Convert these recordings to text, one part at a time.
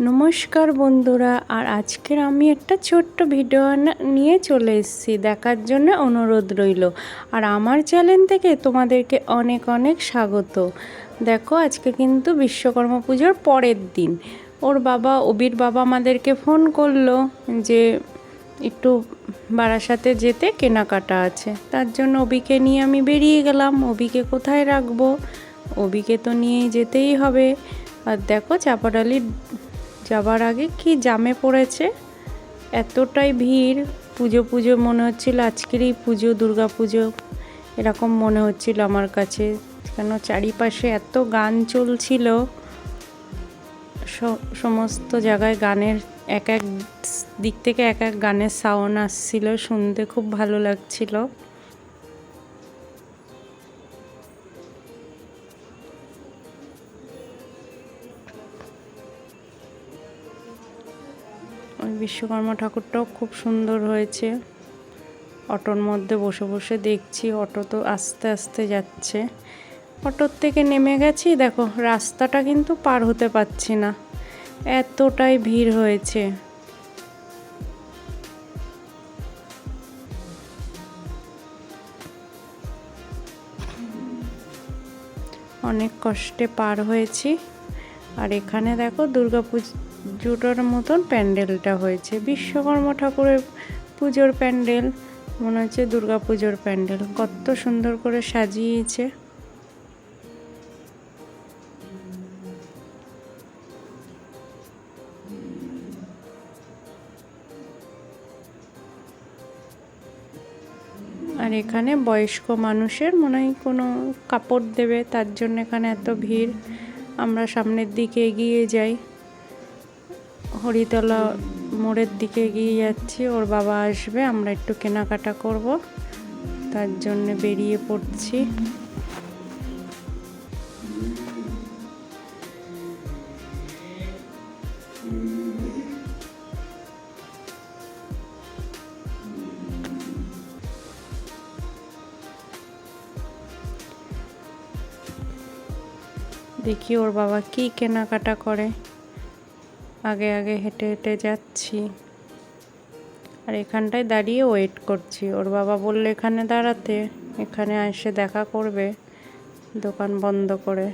নমস্কার বন্ধুরা, আর আজকের আমি একটা ছোট্ট ভিডিও নিয়ে চলে এসেছি, দেখার জন্য অনুরোধ রইল। আর আমার চ্যানেল থেকে তোমাদেরকে অনেক অনেক স্বাগত। দেখো, আজকে কিন্তু বিশ্বকর্মা পুজোর পরের দিন। ওর বাবা, অবির বাবা আমাদেরকে ফোন করল যে একটু বারাসাতে যেতে কেনাকাটা আছে। তার জন্য অবিকে নিয়ে আমি বেরিয়ে গেলাম। অবিকে কোথায় রাখব? অবিকে তো নিয়ে যেতেই হবে। আর দেখো চাপাডালি যাবার আগে কি জামে পড়েছে? এতটাই ভিড়, পুজো পুজো মনে হচ্ছিল, আজকেরই পুজো, দুর্গা পুজো, এরকম মনে হচ্ছিল আমার কাছে। কেন চারিপাশে এত গান চলছিল সমস্ত জায়গায় গানের এক এক দিক থেকে এক এক গানের সাউন্ড আসছিল, শুনতে খুব ভালো লাগছিল। বিশ্বকর্মা ঠাকুরটাও খুব সুন্দর হয়েছে। অটোর মধ্যে বসে বসে দেখছি, অটো তো আস্তে আস্তে যাচ্ছে। অটোর থেকে নেমে গেছি, দেখো, রাস্তাটা কিন্তু পার হতে পারছি না। এতটাই ভিড় হয়েছে। অনেক কষ্টে পার হয়েছি। আর এখানে দেখো দুর্গা পুজোটার মতন প্যান্ডেলটা হয়েছে। বিশ্বকর্মা ঠাকুরের পুজোর প্যান্ডেল, মনে হচ্ছে দুর্গা পুজোর প্যান্ডেল। কত সুন্দর করে সাজিয়েছে। আর এখানে বয়স্ক মানুষের মনে হয় কোনো কাপড় দেবে, তার জন্য এখানে এত ভিড়। আমরা সামনের দিকে এগিয়ে যাই। হরিতলা মোড়ের দিকে এগিয়ে যাচ্ছি। ওর বাবা আসবে, আমরা একটু কেনাকাটা করব। তার জন্য বেরিয়ে পড়ছি। দেখি ওর বাবা কি কেনাকাটা করে। আগে আগে হেঁটে হেঁটে যাচ্ছি। আর এখানটায় দাঁড়িয়ে ওয়েট করছি। ওর বাবা বললে, এখানে দাঁড়াতে। এখানে এসে দেখা করবে। দোকান বন্ধ করে।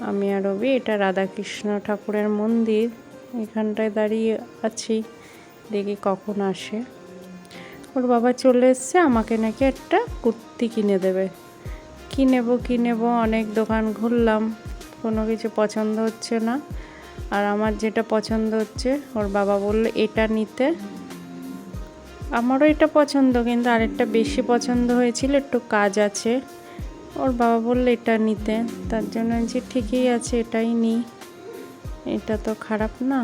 আমি আর রবি, এটা রাধাকৃষ্ণ ঠাকুরের মন্দির। এখানটায় দাঁড়িয়ে আছি, দেখি কখন আসে। ওর বাবা চলে এসছে, আমাকে নাকি একটা কুর্তি কিনে দেবে। কী নেব কী নেব, অনেক দোকান ঘুরলাম। কোনো কিছু পছন্দ হচ্ছে না। আর আমার যেটা পছন্দ হচ্ছে, ওর বাবা বলল, এটা নিতে। আমারও এটা পছন্দ, কিন্তু আরেকটা বেশি পছন্দ হয়েছিল, একটু কাজ আছে। ওর বাবা বলল, এটা নিতে। তার জন্য যে ঠিকই আছে, এটাই নিই। এটা তো খারাপ না।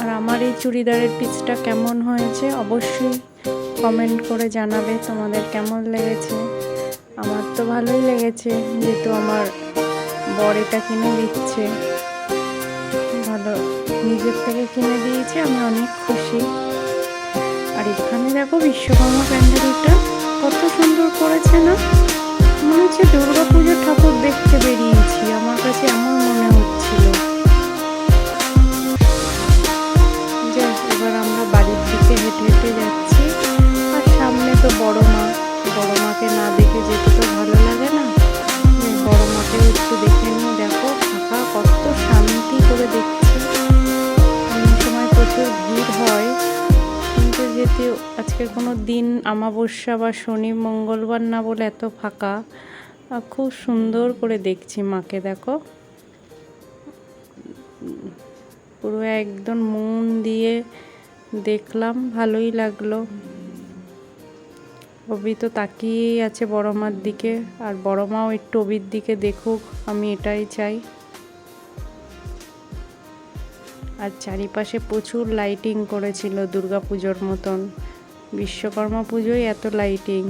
আর আমার এই চুড়িদারের পিসটা কেমন হয়েছে? অবশ্যই কমেন্ট করে জানাবে তোমাদের কেমন লেগেছে। আমার তো ভালোই লেগেছে, যেহেতু আমার বর এটা কিনে দিচ্ছে। ভালো, নিজের থেকে কিনে দিয়েছে, আমি অনেক খুশি। আর এখানে দেখো বিশ্বকর্মা প্যান্ডেলটা কত সুন্দর করেছে না? মনে হচ্ছে দুর্গা পুজোর ঠাকুর দেখতে বেরিয়েছি, আমার কাছে এমন মনে হচ্ছিল। এবার আমরা বাড়ির দিকে হেঁটে হেঁটে যাচ্ছি। না যেতে তো ভালো লাগে না। যে বড় মাকেও একটু দেখে নিই। দেখো, ফাঁকা, কত শান্তি করে দেখছি। অন্য সময় প্রচুর ভিড় হয়। কিন্তু যেহেতু আজকে কোনো দিন আমাবস্যা বা শনি, মঙ্গলবার না বলে এত ফাঁকা খুব সুন্দর করে দেখছি মাকে, দেখো। পুরো একদম মন দিয়ে দেখলাম, ভালোই লাগল। অবি তো তাকিয়েই আছে বড় মার দিকে, আর বড় মাও একটু অবির দিকে দেখুক, আমি এটাই চাই। আর চারিপাশে প্রচুর লাইটিং করেছিল দুর্গা পুজোর মতন। বিশ্বকর্মা পুজোয় এত লাইটিং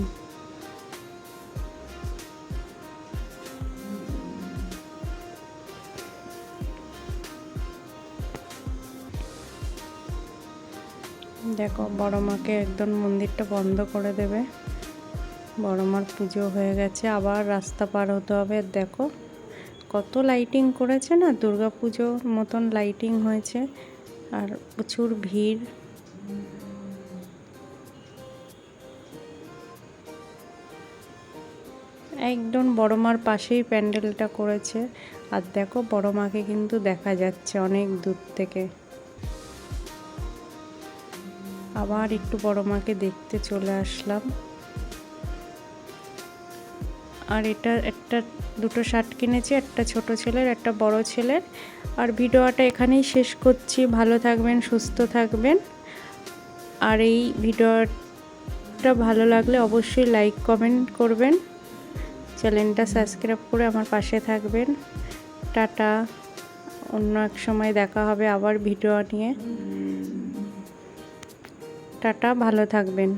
দেখো বড় মাকে একদম মন্দিরটা বন্ধ করে দেবে। বড় মার পুজো হয়ে গেছে, আবার রাস্তা পার হতে হবে। দেখো, কত লাইটিং করেছে না? দুর্গা পুজোর মতন লাইটিং হয়েছে, আর প্রচুর ভিড়। একদম বড় মার পাশেই প্যান্ডেলটা করেছে, আর দেখো, বড় মাকে কিন্তু দেখা যাচ্ছে অনেক দূর থেকে। আবার একটু বড় মাকে দেখতে চলে আসলাম। আর এটা একটা, দুটো শার্ট কিনেছি, একটা ছোট ছেলের, একটা বড় ছেলের। আর ভিডিওটা এখানেই শেষ করছি। ভালো থাকবেন, সুস্থ থাকবেন। আর এই ভিডিওটা ভালো লাগলে অবশ্যই লাইক, কমেন্ট করবেন। চ্যানেলটা সাবস্ক্রাইব করে আমার পাশে থাকবেন। টাটা। অন্য এক সময় দেখা হবে আবার ভিডিও নিয়ে। টাটা, ভালো থাকবেন।